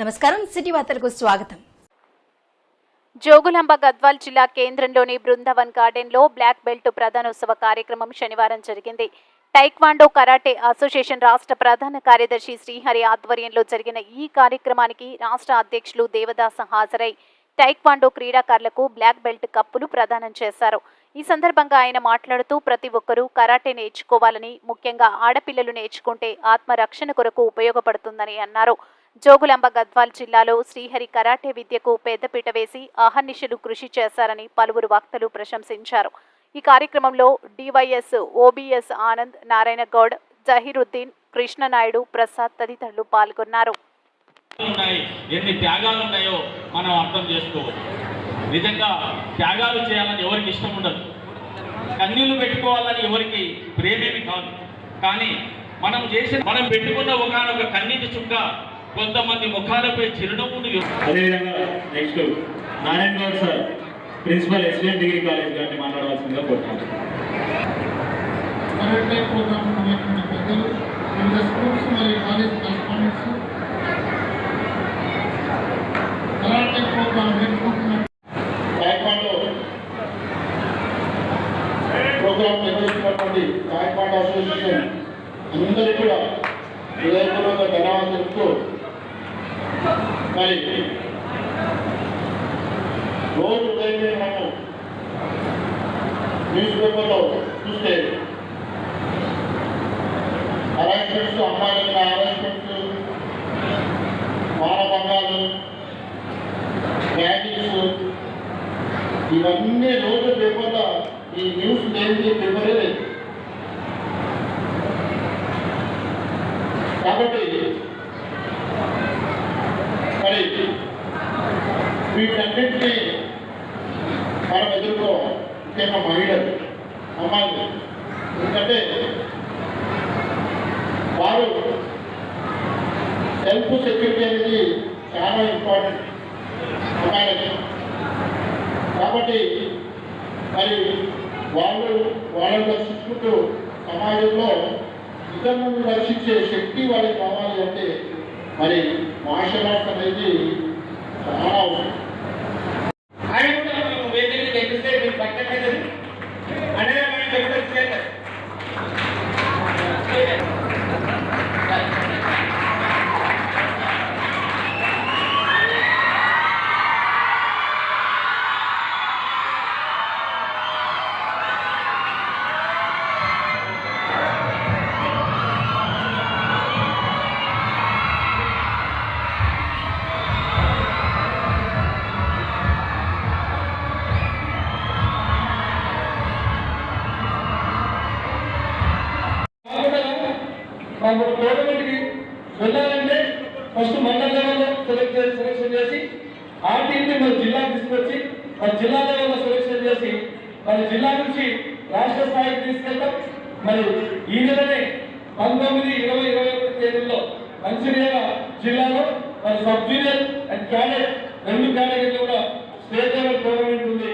నమస్కారం సిటీ వార్తలకు స్వాగతం. జోగులాంబ గద్వాల్ జిల్లా కేంద్రంలోని బృందావన్ గార్డెన్లో బ్లాక్ బెల్ట్ ప్రధానోత్సవ కార్యక్రమం శనివారం జరిగింది. టైక్వాండో కరాటే అసోసియేషన్ రాష్ట్ర ప్రధాన కార్యదర్శి శ్రీహరి ఆధ్వర్యంలో జరిగిన ఈ కార్యక్రమానికి రాష్ట్ర అధ్యక్షులు దేవదాస హాజరై టైక్వాండో క్రీడాకారులకు బ్లాక్ బెల్ట్ కప్పులు ప్రదానం చేశారు. ఈ సందర్భంగా ఆయన మాట్లాడుతూ ప్రతి ఒక్కరూ కరాటే నేర్చుకోవాలని ముఖ్యంగా ఆడపిల్లలు నేర్చుకుంటే ఆత్మరక్షణ కొరకు ఉపయోగపడుతుందని అన్నారు. జోగులాంబ గద్వాల్ జిల్లాలో శ్రీహరి కరాటే విద్యకు పెద్దపీట వేసి అహర్నిశలు కృషి చేశారని పలువురు వక్తలు ప్రశంసించారు. ఈ కార్యక్రమంలో డివైఎస్ ఓబీఎస్ ఆనంద్ నారాయణ గౌడ్ జహీరుద్దీన్ కృష్ణనాయుడు ప్రసాద్ తదితరులు పాల్గొన్నారు. ఎన్ని త్యాగాలు ఉన్నాయో మనం అర్థం చేసుకోవచ్చు. నిజంగా త్యాగాలు చేయాలని ఎవరికి ఇష్టం ఉండదు. కన్నీళ్ళు పెట్టుకోవాలని ఎవరికి ప్రేమేమి కాదు. కానీ మనం చేసిన మనం పెట్టుకున్న ఒకనొక కన్నీటి చుక్క కొంతమంది ముఖాలపై చిరునవ్వును అదేవిధంగా next Narayana Goud sir principal SVM degree college గారిని మాట్లాడవలసిందిగా కోరుతున్నాను. పెద్దలు వివిధ స్కూల్స్ మరియు కాలేజ్ కరెస్పాండెంట్స్. కరాటే ప్రోగ్రామ్ నేర్చుకుంటున్న టాయ్క్వాండో ప్రోగ్రామ్ నిర్వహిస్తున్నటువంటి టాయ్క్వాండో అసోసియేషన్ అందరికీ కూడా హృదయపూర్వక ధన్యవాదాలు తెలుపుతూ ఉన్నాయి రోజు ఉదయం మనము న్యూస్ పేపర్లో చూస్తే అరేంజ్మెంట్స్ అమ్మాయిల మీద అరేంజ్మెంట్స్ మానభంగాలు ర్యాగింగ్స్ ఇవన్నీ రోజు పేపర్లో ఈ న్యూస్ లేని పేపరే లేదు. కాబట్టి మరి వీటన్నింటినీ మనం ఎదుర్కోవాలి ముఖ్యంగా మహిళలు అమ్మాయిలు ఎందుకంటే వారు సెల్ఫ్ సెక్యూరిటీ అనేది చాలా ఇంపార్టెంట్ అమ్మాయిలకి కాబట్టి మరి వాళ్ళు వాళ్ళని రక్షించుకుంటూ సమాజంలో ఇతరులను రక్షించే శక్తి వాళ్ళకి కావాలి అంటే మరి మార్షల్ ఆర్ట్స్ అనేది ఫస్ట్ మండల లెవెల్లో సెలెక్ట్ చేసి సెలెక్షన్ చేసి ఆ టీంని మన జిల్లాకు తీసుకొచ్చి మన జిల్లా లెవెల్లో సెలెక్షన్ చేసి మన జిల్లా నుంచి రాష్ట్ర స్థాయికి తీసుకెళ్తాం మరి ఈ నెలనే పంతొమ్మిది ఇరవై ఇరవై ఒకటి తేదీల్లో మంచిర్యాల జిల్లాలో మరి సబ్ జూనియర్ అండ్ క్యాడెట్ రెండు కేటగిరీలు కూడా స్టేట్ లెవెల్ టోర్నమెంట్ ఉంది.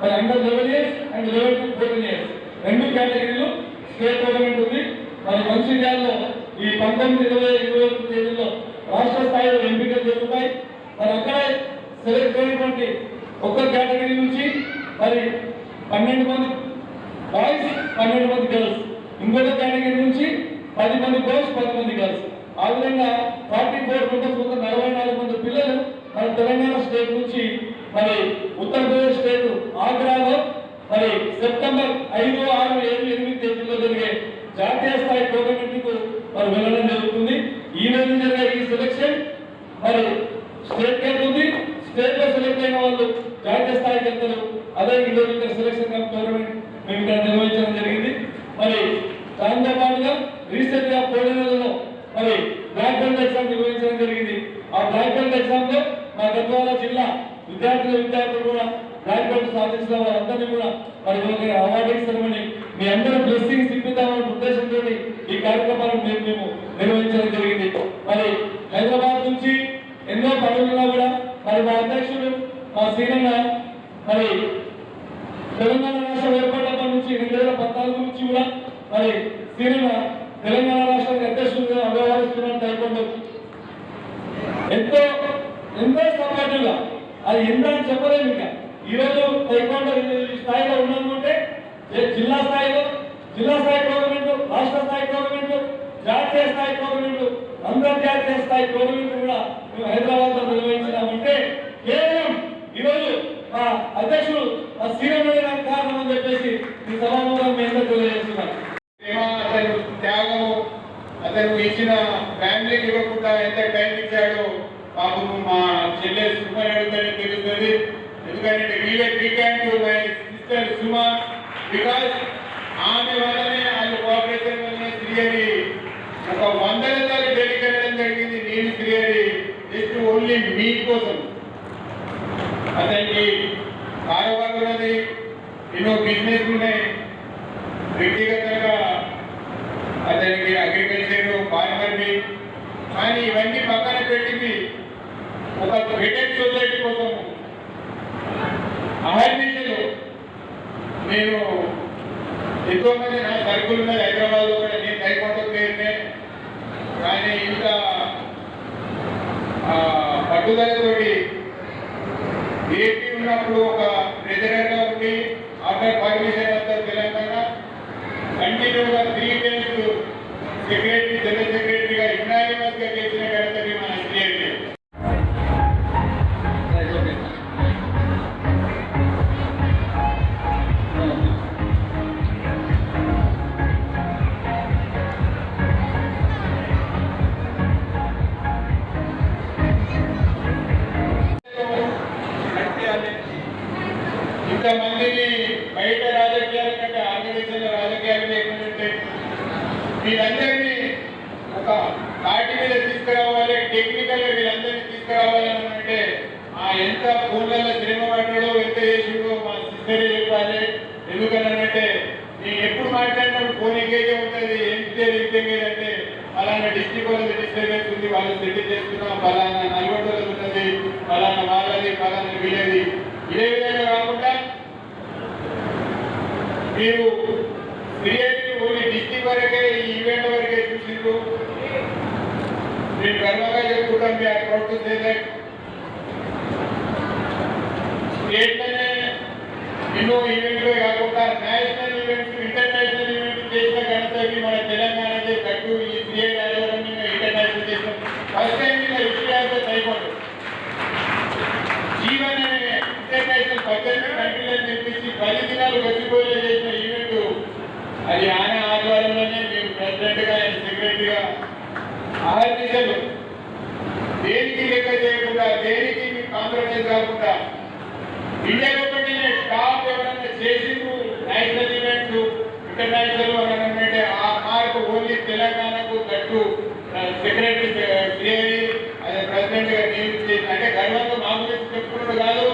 మరి under eleven years and eleven to fourteen years రెండు కేటగిరీలు స్టేట్ టోర్నమెంట్ ఉంది. మరి మంచిర్యాలలో ఈ పంతొమ్మిది ఇరవై ఇరవై ఒకటి తేదీల్లో రాష్ట్ర స్థాయిలో ఎంపికలు జరుగుతాయి. మరి అక్కడే సెలెక్ట్ అయినటువంటి ఒక్క కేటగిరీ నుంచి మరి పన్నెండు మంది బాయ్స్ పన్నెండు మంది గర్ల్స్ ఇంకొక కేటగిరీ నుంచి పది మంది బాయ్స్ పది మంది గర్ల్స్ ఆ విధంగా ఫార్టీ ఫోర్ మెంబర్స్ మొత్తం నలభై నాలుగు మంది పిల్లలు మన తెలంగాణ స్టేట్ నుంచి మరి ఉత్తరప్రదేశ్ స్టేట్ ఆగ్రాలో మరి సెప్టెంబర్ ఐదు ఆరు ఏడు ఎనిమిది తేదీలో జరిగే జాతీయ స్థాయి టోర్నమెంట్కు మరి వెళ్ళడం జరుగుతుంది. ఈ రోజు జరిగే ఈ సెలక్షన్ మరి స్టేట్కి ఉంది స్టేట్లో సెలెక్ట్ అయిన వాళ్ళు జాతీయ స్థాయికి వెళ్తారు అదే ఈ రోజు ఇక్కడ సెలక్షన్ కప్ టోర్నమెంట్ మేము ఇక్కడ నిర్వహించడం జరిగింది మరి దాంతో పాటుగా రీసెంట్గా పోటీ నెలలో మరి బ్లాక్ బెల్ట్ ఎగ్జామ్ నిర్వహించడం జరిగింది ఆ బ్లాక్ బెల్ట్ ఎగ్జామ్లో మా గద్వాల జిల్లా విద్యార్థుల విద్యార్థులు కూడా బ్లాక్ బెల్ట్ సాధించిన వారందరినీ కూడా మరి ఒక అవార్డింగ్ సెరమనీ మీ అందరూ బ్లెస్సింగ్స్ ఇప్పిద్దామనే ఉద్దేశంతో ఈ కార్యక్రమాన్ని మేము మేము నిర్వహించడం జరిగింది. మరి హైదరాబాద్ నుంచి ఎన్నో పనులున్నా కూడా మరి మా అధ్యక్షుడు మా శ్రీరంగ మరి తెలంగాణ రాష్ట్రం ఏర్పడినప్పటి నుంచి రెండు వేల పద్నాలుగు నుంచి కూడా మరి శ్రీరంగ తెలంగాణ రాష్ట్రానికి అధ్యక్షుడిగా వ్యవహరిస్తున్న టైకోండో ఎంతో ఎంతో సపోర్టివ్గా అది ఎంత అని చెప్పలేము ఇంకా. ఈరోజు తైకొండ స్థాయిలో ఉన్నామంటే జిల్లా స్థాయిలో జిల్లా స్థాయి టోర్నమెంట్ రాష్ట్ర స్థాయి టోర్నమెంట్ జాతీయ స్థాయి టోర్నమెంట్ అంతర్జాతీయ స్థాయి టోర్నమెంట్ కూడా మేము హైదరాబాద్లో నిర్వహించినామంటే కేవలం ఈరోజు మా అధ్యక్షుడు మా శ్రీరంగ కారణం అని చెప్పేసి ఈ సభాముఖంగా మేము తెలియజేస్తున్నాం తెలియజేస్తున్నాను. అతను త్యాగము అతను ఇచ్చిన ఫ్యామిలీకి ఇవ్వకుండా ఎంత టైం ఇచ్చాడో పాపం మా చెల్లె సుమ అడుగుతానే తెలుస్తుంది. ఎందుకంటే వీవే weekend to my sister Suma because జరిగింది నేను జస్ట్ ఓన్లీ మీ కోసం. అతనికి కారోబార్ ఉన్నది ఎన్నో బిజినెస్ ఉన్నాయి. వ్యక్తిగతంగా అతనికి అగ్రికల్చర్ ఫార్మర్ని కానీ ఇవన్నీ పక్కన పెట్టింది ఒక బెటర్ సొసైటీ కోసం. అహర్నిశలు. నేను ఎంతో మంది నా సరుకులు ఉన్నది హైదరాబాద్లో కూడా నేను తైకొండ పేరునే కానీ ఇంకా పట్టుదలతోటి ఏపీ ఉన్నప్పుడు ఒక ఇంతమందిని బయట రాజకీయాల కంటే ఆంధ్రదేశంలో రాజకీయాలు లేకుంటే వీళ్ళందరినీ ఒక పార్టీ మీద తీసుకురావాలి టెక్నికల్గా వీళ్ళందరినీ తీసుకురావాలి అంటే ఆ ఎంత ఫోన్లలో శ్రమ పడ్డాడో ఎంత చేసిడో మా సిస్టరే చెప్పాలి. ఎందుకనంటే నేను ఎప్పుడు మాట్లాడినప్పుడు ఫోన్ ఎంగేజ్ ఉంటుంది ఏం పేరు ఎంగేజ్ అంటే ఫలానా డిస్టిక్ వాళ్ళది డిస్టర్బెన్స్ ఉంది వాళ్ళు సెటిల్ చేస్తున్నాం ఫలానా నల్గొండలో ఉన్నది ఫలానా వాళ్ళది పలానా వీళ్ళది. ఇదే విధంగా కాకుండా మీరు క్రియేటివ్ ఓన్లీ డిస్టిక్ వరకే ఈ ఈవెంట్ వరకే చూసిండ్రు నేను గర్వంగా చెప్పుకుంటాను మీ అకౌంట్ స్టేట్లోనే ఎన్నో ఈవెంట్లు కాకుండా నేషనల్ ఈవెంట్స్ ఇంటర్నేషనల్ ఈవెంట్స్ చేసిన ఘనతకి మన తెలంగాణకి కట్టు ఈ సిఏ రాజవరం ఇంటర్నేషనల్ చేసిన ఫస్ట్ టైం ఇలా ఇష్యూతో అయిపోతుంది జీవన్ అనే ఇంటర్నేషనల్ పద్దెనిమిది కంట్రీలను తెప్పించి పది దినాలు గడిచిపోయే చేసిన ఈవెంట్ అది ఆయన ఆధ్వర్యంలోనే మేము ప్రెసిడెంట్గా ఆయన సెక్రటరీగా ఆరు దేనికి లెక్క చేయకుండా దేనికి మీకు కాంప్రమైజ్ కాకుండా ఇండియా ఒకటి టాప్ ఎవరైనా చేసిండ్రు? నేషనల్ ఈవెంట్స్ ఇంటర్నేషనల్ అంటే ఆ మార్క్ ఓన్లీ తెలంగాణకు తట్టు సెక్రటరీ అదే ప్రెసిడెంట్గా నియమించి అంటే గర్వంగా మా చెప్పుకున్నాడు కాదు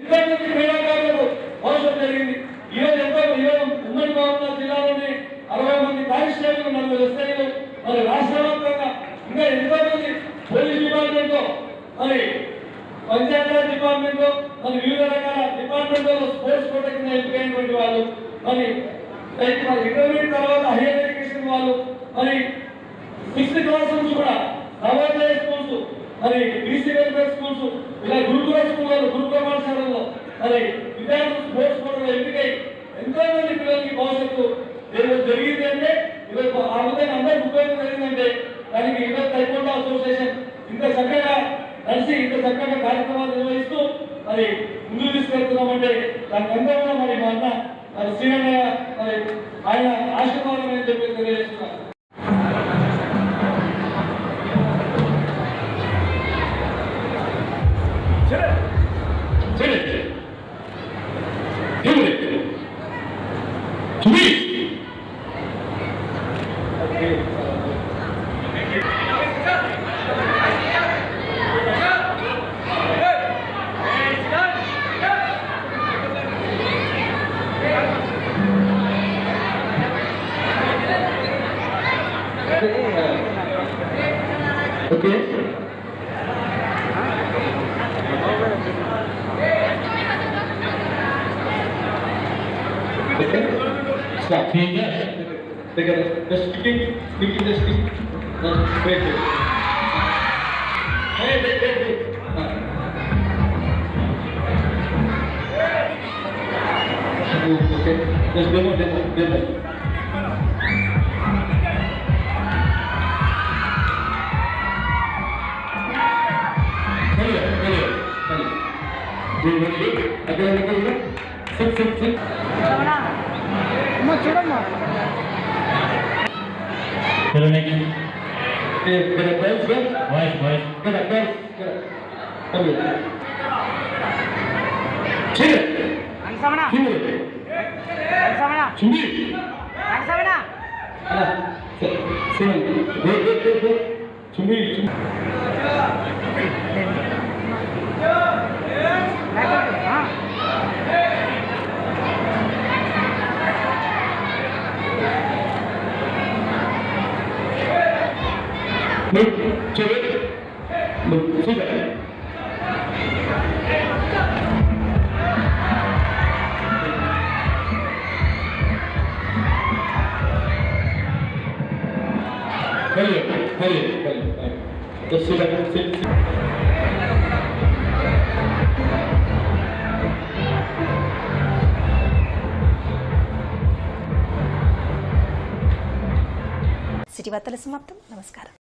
ఎంతో మంది క్రీడాకారులకు అవసరం జరిగింది ఈ రోజు ఎంతో ఈరోజు ఉమ్మడి గోదావరి జిల్లాలోని అరవై మంది కానిస్టేబుల్ నలుగురు ఎస్ఐలు మరి రాష్ట్ర వ్యాప్తంగా ఇంకా ఎంతో మంది పోలీస్ డిపార్ట్మెంట్ మరి పంచాయతీరాజ్ డిపార్ట్మెంట్ మరి వివిధ రకాల డిపార్ట్మెంట్ స్పోర్ట్స్ కోట కింద ఎంపికైనటువంటి వాళ్ళు మరి లైక్ మరి ఇంటర్మీడియట్ తర్వాత హైయర్ ఎడ్యుకేషన్ వాళ్ళు మరి సిక్స్త్ క్లాస్ నుంచి కూడా నవోదయ స్కూల్స్ మరి బీసీ వెల్ఫేర్ స్కూల్స్ ఇలా గురుకుల స్కూళ్ళలో గురుకుల పాఠశాలలో మరి విద్యార్థులు స్పోర్ట్స్ కూడా ఎంపికై ఎంతో మంది పిల్లలకి భవిష్యత్తు ఏదో జరిగింది అంటే ఈరోజు ఆ విధంగా అందరికి ఉపయోగం జరిగిందంటే దానికి ఈరోజు తైకొండ అసోసియేషన్ ఇంత చక్కగా కలిసి ఇంత చక్కగా కార్యక్రమాలు నిర్వహిస్తూ మరి ముందుకు తీసుకెళ్తున్నామంటే దానికి అందరూ మరి మా అన్న మరి శ్రీరంగ మరి ఆయన ఆశీర్వాదం అని చెప్పి తెలియజేస్తున్నాను okay Stop. Being yes. They got a, they're speaking, speaking, Okay. Hello, Nick. Hey, can I play with you? Why, why? Can I play with you? Okay. Chill. Ansamana. Chill. Ansamana. Chill. Ansamana. Chill. Chill. Chill. Chill. Chill. Chill. Chill. Chill. Hello, hello, hello. Just sit up, sit, sit. City వార్తల సమాప్తం నమస్కారం